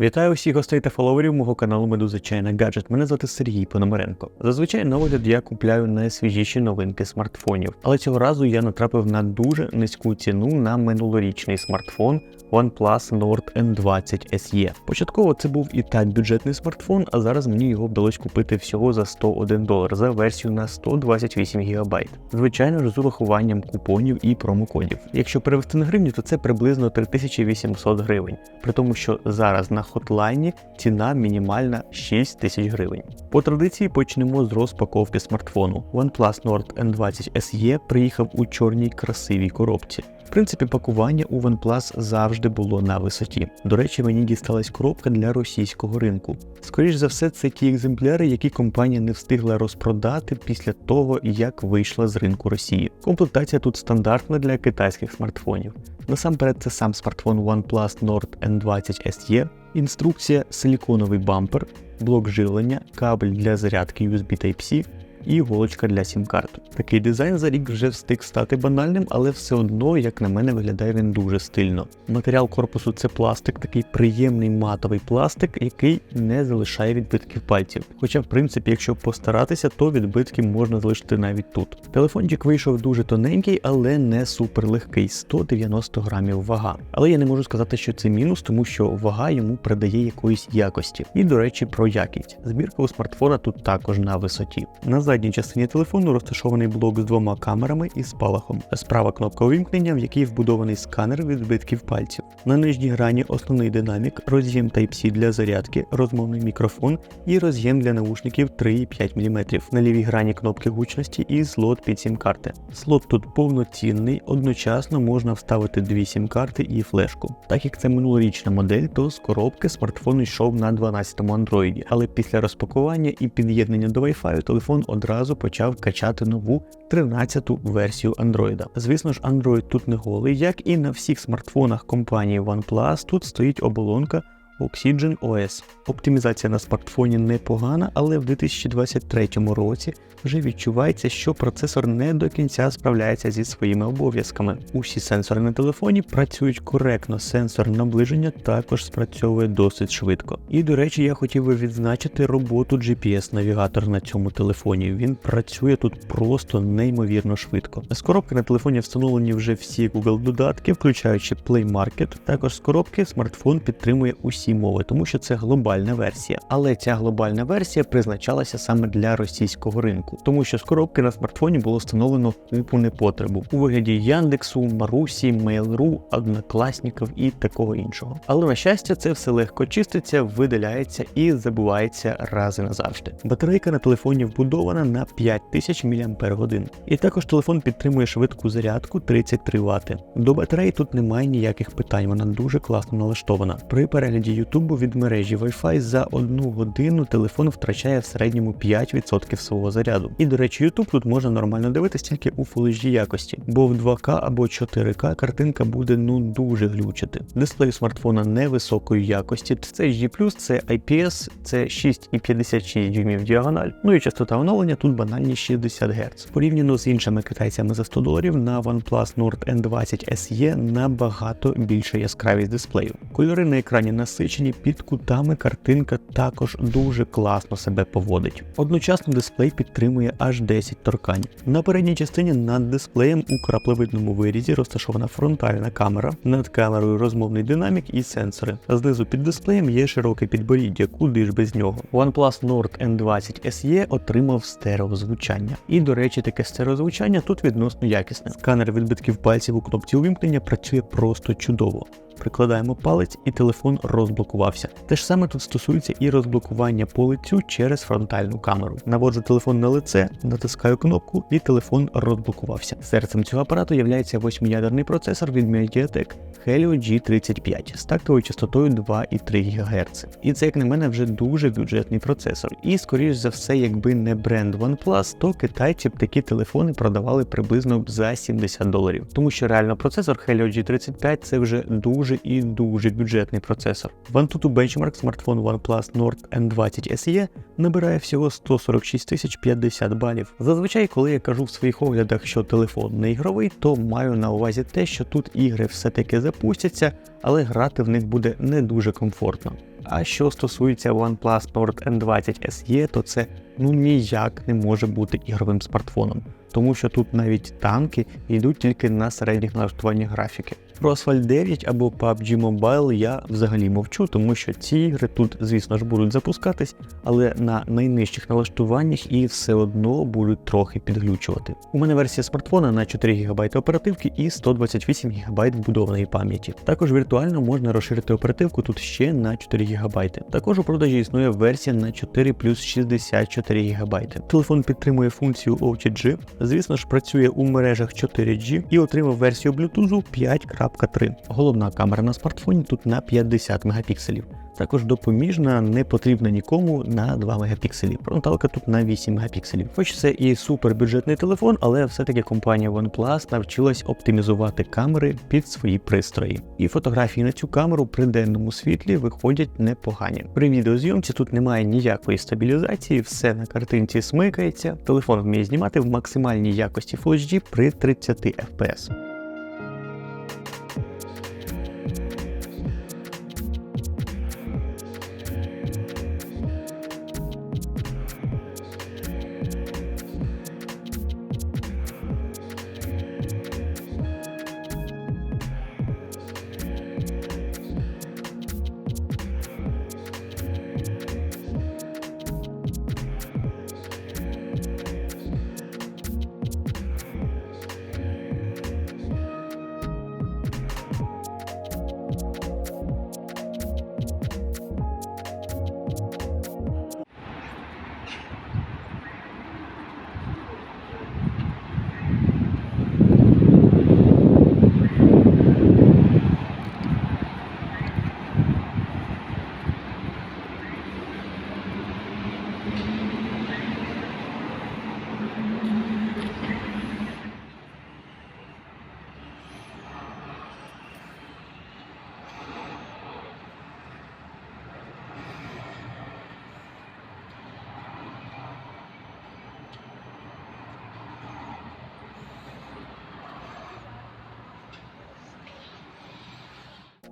Вітаю всіх гостей та фоловерів мого каналу Медуза Чайна Гаджет. Мене звати Сергій Пономаренко. Зазвичай на я купляю найсвіжіші новинки смартфонів, але цього разу я натрапив на дуже низьку ціну на минулорічний смартфон OnePlus Nord N20 SE. Початково це був і так бюджетний смартфон, а зараз мені його вдалося купити всього за 101 долар за версію на 128 ГБ. Звичайно ж, з урахуванням купонів і промокодів. Якщо перевести на гривню, то це приблизно 3800 гривень, при тому, що зараз на хотлайні ціна мінімальна 6 тисяч гривень. По традиції почнемо з розпаковки смартфону. OnePlus Nord N20 SE приїхав у чорній красивій коробці. В принципі, пакування у OnePlus завжди було на висоті. До речі, мені дісталась коробка для російського ринку. Скоріш за все, це ті екземпляри, які компанія не встигла розпродати після того, як вийшла з ринку Росії. Комплектація тут стандартна для китайських смартфонів. Насамперед, це сам смартфон OnePlus Nord N20 SE, інструкція, силіконовий бампер, блок живлення, кабель для зарядки USB Type-C і іголочка для сім-карт. Такий дизайн за рік вже встиг стати банальним, але все одно, як на мене, виглядає він дуже стильно. Матеріал корпусу це пластик, такий приємний матовий пластик, який не залишає відбитків пальців. Хоча, в принципі, якщо постаратися, то відбитки можна залишити навіть тут. Телефончик вийшов дуже тоненький, але не суперлегкий 190 грамів вага. Але я не можу сказати, що це мінус, тому що вага йому придає якоїсь якості. І, до речі, про якість. Збірка у смартфона тут також на висоті. На задній частині телефону розташований блок з двома камерами і спалахом. Справа кнопка увімкнення, в якій вбудований сканер відбитків пальців. На нижній грані основний динамік, роз'єм Type-C для зарядки, розмовний мікрофон і роз'єм для наушників 3,5 мм. На лівій грані кнопки гучності і слот під сім-карти. Слот тут повноцінний, одночасно можна вставити дві сім-карти і флешку. Так як це минулорічна модель, то з коробки смартфон йшов на 12-му Android, але після розпакування і під'єднання до Wi-Fi телефон одразу почав качати нову 13-ту версію Android. Звісно ж, Android тут не голий, як і на всіх смартфонах компанії OnePlus, тут стоїть оболонка Oxygen OS. Оптимізація на смартфоні непогана, але в 2023 році вже відчувається, що процесор не до кінця справляється зі своїми обов'язками. Усі сенсори на телефоні працюють коректно, сенсор наближення також спрацьовує досить швидко. І до речі, я хотів би відзначити роботу GPS-навігатора на цьому телефоні. Він працює тут просто неймовірно швидко. З коробки на телефоні встановлені вже всі Google додатки, включаючи Play Market. Також з коробки смартфон підтримує усі мови, тому що це глобальна версія. Але ця глобальна версія призначалася саме для російського ринку, тому що з коробки на смартфоні було встановлено купу непотребу у вигляді Яндексу, Марусі, Mail.ru, Однокласніків і такого іншого. Але на щастя, це все легко чиститься, видаляється і забувається раз і назавжди. Батарейка на телефоні вбудована на 5000 мАч. І також телефон підтримує швидку зарядку 33 Вт. До батареї тут немає ніяких питань, вона дуже класно налаштована. При перегляді Ютубу від мережі Wi-Fi за одну годину телефон втрачає в середньому 5% свого заряду. І до речі, YouTube тут можна нормально дивитися тільки у Full HD якості, бо в 2К або 4К картинка буде ну дуже глючити. Дисплей смартфона невисокої якості, це HD+, це IPS, це 6,56 дюймів діагональ. Ну і частота оновлення тут банальні 60 Гц. Порівняно з іншими китайцями за 100 доларів на OnePlus Nord N20 SE набагато більша яскравість дисплею. Кольори на екрані насичені, під кутами картинка також дуже класно себе поводить. Одночасно дисплей підтримує аж 10 торкань. На передній частині над дисплеєм у краплевидному вирізі розташована фронтальна камера, над камерою розмовний динамік і сенсори. Знизу під дисплеєм є широке підборіддя, куди ж без нього. OnePlus Nord N20 SE отримав стереозвучання. І, до речі, таке стереозвучання тут відносно якісне. Сканер відбитків пальців у кнопці увімкнення працює просто чудово. Прикладаємо палець і телефон розблокувався. Те ж саме тут стосується і розблокування по лицю через фронтальну камеру. Наводжу телефон на лице, натискаю кнопку і телефон розблокувався. Серцем цього апарату є восьмиядерний процесор від Mediatek Helio G35 з тактовою частотою 2,3 ГГц. І це, як на мене, вже дуже бюджетний процесор. І, скоріш за все, якби не бренд OnePlus, то китайці б такі телефони продавали приблизно за 70 доларів. Тому що реально процесор Helio G35 це вже дуже і дуже бюджетний процесор. Antutu Benchmark смартфон OnePlus Nord N20 SE набирає всього 146 тисяч 50 балів. Зазвичай, коли я кажу в своїх оглядах, що телефон не ігровий, то маю на увазі те, що тут ігри все-таки запустяться, але грати в них буде не дуже комфортно. А що стосується OnePlus Nord N20 SE, то це ну ніяк не може бути ігровим смартфоном, тому що тут навіть танки йдуть тільки на середніх налаштуваннях графіки. Про Asphalt 9 або PUBG Mobile я взагалі мовчу, тому що ці ігри тут, звісно ж, будуть запускатись, але на найнижчих налаштуваннях і все одно будуть трохи підглючувати. У мене версія смартфона на 4 ГБ оперативки і 128 ГБ вбудованої пам'яті. Також віртуально можна розширити оперативку тут ще на 4 ГБ. Також у продажі існує версія на 4 плюс 64 ГБ. Телефон підтримує функцію OTG, звісно ж, працює у мережах 4G і отримав версію Bluetooth 5.3. Головна камера на смартфоні тут на 50 мегапікселів. Також допоміжна не потрібна нікому на 2 мегапікселі. Фронталка тут на 8 мегапікселів. Хоч це і супербюджетний телефон, але все-таки компанія OnePlus навчилась оптимізувати камери під свої пристрої. І фотографії на цю камеру при денному світлі виходять непогані. При відеозйомці тут немає ніякої стабілізації, все на картинці смикається. Телефон вміє знімати в максимальній якості Full HD при 30 FPS.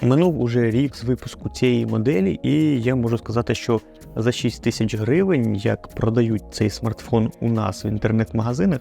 Минув уже рік з випуску цієї моделі, і я можу сказати, що за 6 тисяч гривень, як продають цей смартфон у нас в інтернет-магазинах,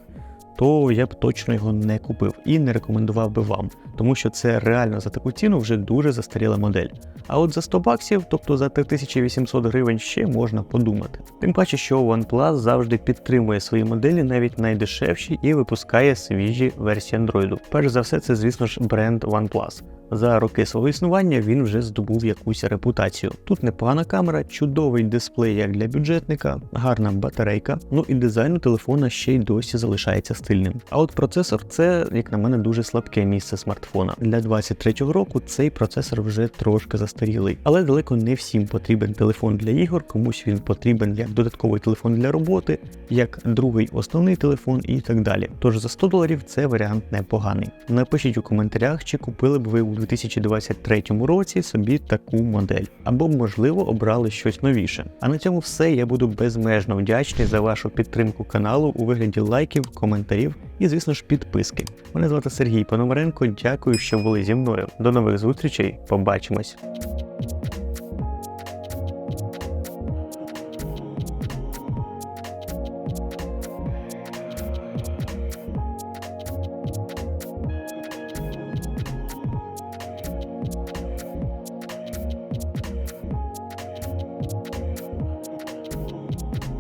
то я б точно його не купив і не рекомендував би вам, тому що це реально за таку ціну вже дуже застаріла модель. А от за 100 баксів, тобто за 3800 гривень, ще можна подумати. Тим паче, що OnePlus завжди підтримує свої моделі навіть найдешевші і випускає свіжі версії Android. Перш за все, це, звісно ж, бренд OnePlus. За роки свого існування він вже здобув якусь репутацію. Тут непогана камера, чудовий дисплей як для бюджетника, гарна батарейка, ну і дизайн телефона ще й досі залишається стильним. А от процесор це, як на мене, дуже слабке місце смартфона. Для 23-го року цей процесор вже трошки застарілий, але далеко не всім потрібен телефон для ігор, комусь він потрібен як додатковий телефон для роботи, як другий основний телефон і так далі. Тож за 100 доларів це варіант непоганий. Напишіть у коментарях, чи купили б ви у 2023 році собі таку модель, або, можливо, обрали щось новіше. А на цьому все. Я буду безмежно вдячний за вашу підтримку каналу у вигляді лайків, коментарів і, звісно ж, підписки. Мене звати Сергій Пономаренко. Дякую, що були зі мною. До нових зустрічей. Побачимось.